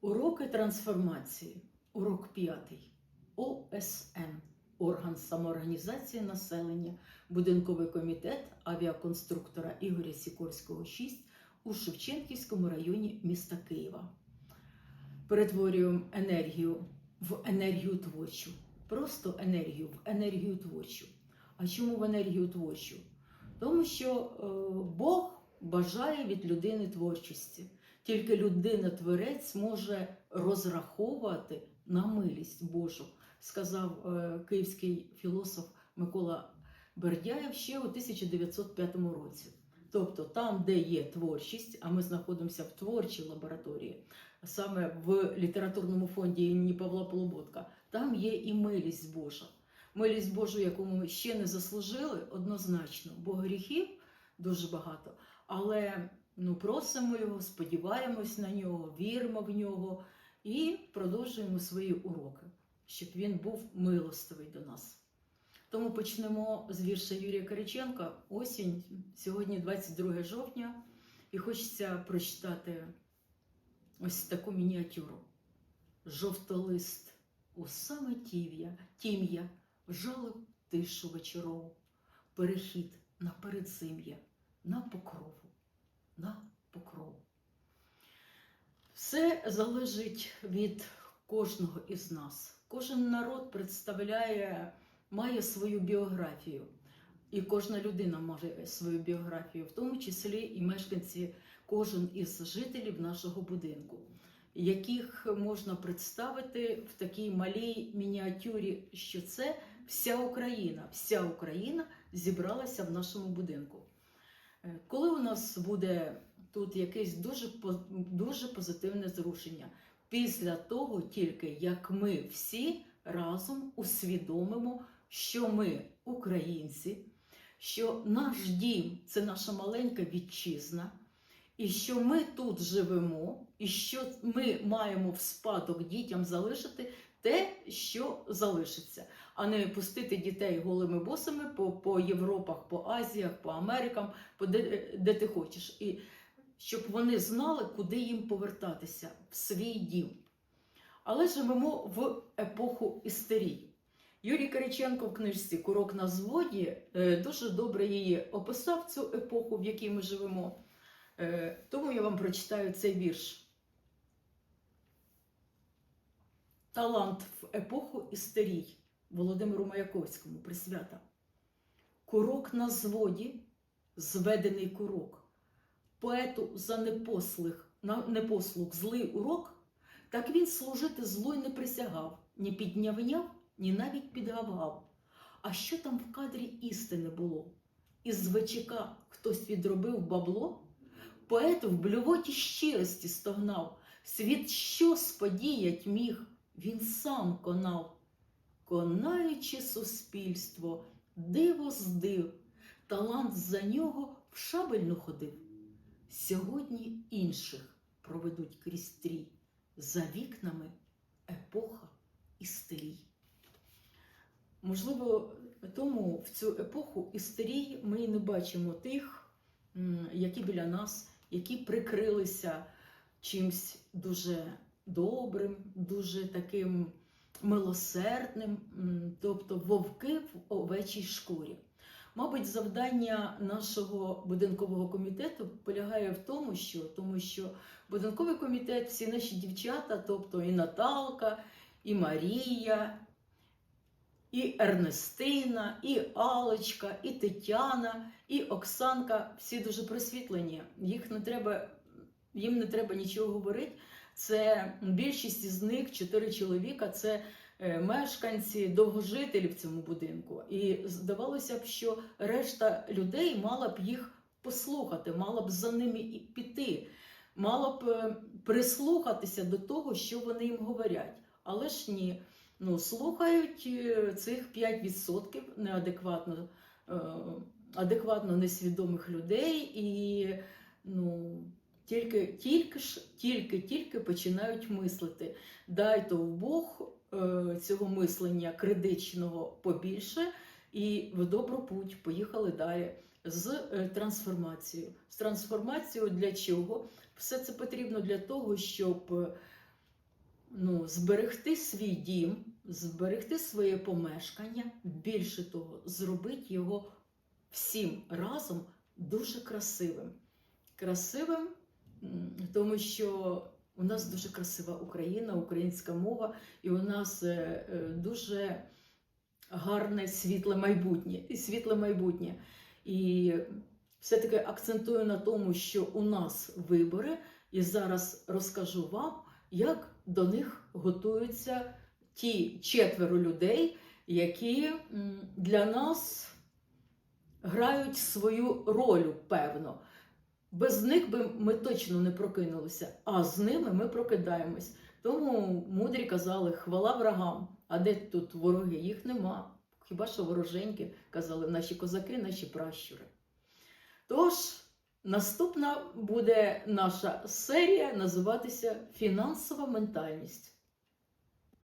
Уроки трансформації. Урок п'ятий. ОСН. Орган самоорганізації населення. Будинковий комітет авіаконструктора Ігоря Сікорського 6 у Шевченківському районі міста Києва. Перетворюємо енергію в енергію творчу. Просто енергію в енергію творчу. А чому в енергію творчу? Тому що е, Бог бажає від людини творчості. Тільки людина-творець може розраховувати на милість Божу, сказав е, київський філософ Микола Бердяєв ще у 1905 році. Тобто, там, де є творчість, а ми знаходимося в творчій лабораторії, саме в літературному фонді імені Павла Полуботка, там є і милість Божа. Милість Божу, яку ми ще не заслужили, однозначно, бо гріхів дуже багато. Але ну, просимо його, сподіваємось на нього, віримо в нього і продовжуємо свої уроки, щоб він був милостивий до нас. Тому почнемо з вірша Юрія Кириченка Осінь. Сьогодні 22 жовтня, і хочеться прочитати ось таку мініатюру. Жовтолист у саме тів'я, тім'я вжалив тишу вечорову, перехід на передзим'я, на покрову, на покрову. Все залежить від кожного із нас. Кожен народ представляє, має свою біографію. І кожна людина має свою біографію, в тому числі і мешканці, кожен із жителів нашого будинку, яких можна представити в такій малій мініатюрі, що це вся Україна, вся Україна зібралася в нашому будинку. Е, Коли у нас буде тут якесь дуже, дуже позитивне зрушення, після того тільки як ми всі разом усвідомимо, що ми українці, що наш дім це наша маленька вітчизна, і що ми тут живемо, і що ми маємо в спадок дітям залишити те, що залишиться, а не пустити дітей голими босами по, по Європах, по Азіях, по Америкам, по де, де ти хочеш. І щоб вони знали, куди їм повертатися в свій дім. Але живемо в епоху істерії. Юрій Кириченко в книжці Курок на зводі е, дуже добре її описав цю епоху, в якій ми живемо. Е, Тому я вам прочитаю цей вірш. Талант в епоху істерій Володимиру Маяковському присвята. Курок на зводі, зведений курок. Поету за непослух, на непослух злий урок, так він служити злу й не присягав, ні піднявняв, ні навіть підгавгав. А що там в кадрі істини було? Із ВЧК хтось відробив бабло? Поет в блювоті щирості стогнав. Світ що сподіять міг, він сам конав. Конаючи суспільство, диво здив, талант за нього в шабельну ходив. Сьогодні інших проведуть крізь трій, за вікнами епоха істерій. Можливо, тому в цю епоху істерій ми не бачимо тих, які біля нас, які прикрилися чимсь дуже добрим, дуже таким милосердним, тобто вовки в овечій шкурі. Мабуть, завдання нашого будинкового комітету полягає в тому, що тому що будинковий комітет, всі наші дівчата, тобто і Наталка, і Марія, і Ернестина, і Алочка, і Тетяна, і Оксанка всі дуже просвітлені. Їх не треба, їм не треба нічого говорити. Це більшість із них, чотири чоловіка, це е, мешканці, довгожителі в цьому будинку. І здавалося б, що решта людей мала б їх послухати, мала б за ними і піти, мала б е, прислухатися до того, що вони їм говорять. Але ж ні, ну, слухають е, цих 5% неадекватно, адекватно несвідомих людей і ну, тільки, тільки ж, тільки, тільки починають мислити. Дайте в Бог е, цього мислення критичного побільше, і в добру путь поїхали далі з е, трансформацією. З трансформацією для чого? Все це потрібно для того, щоб ну, зберегти свій дім, зберегти своє помешкання, більше того, зробити його всім разом дуже красивим. Красивим, тому що у нас дуже красива Україна, українська мова, і у нас е, е, дуже гарне світле майбутнє. І світле майбутнє. І все-таки акцентую на тому, що у нас вибори, і зараз розкажу вам, як до них готуються ті четверо людей, які для нас грають свою роль, певно. Без них би ми точно не прокинулися, а з ними ми прокидаємось. Тому мудрі казали хвала врагам. А де тут вороги? Їх нема. Хіба що вороженьки казали наші козаки, наші пращури. Тож, наступна буде наша серія називатися Фінансова ментальність.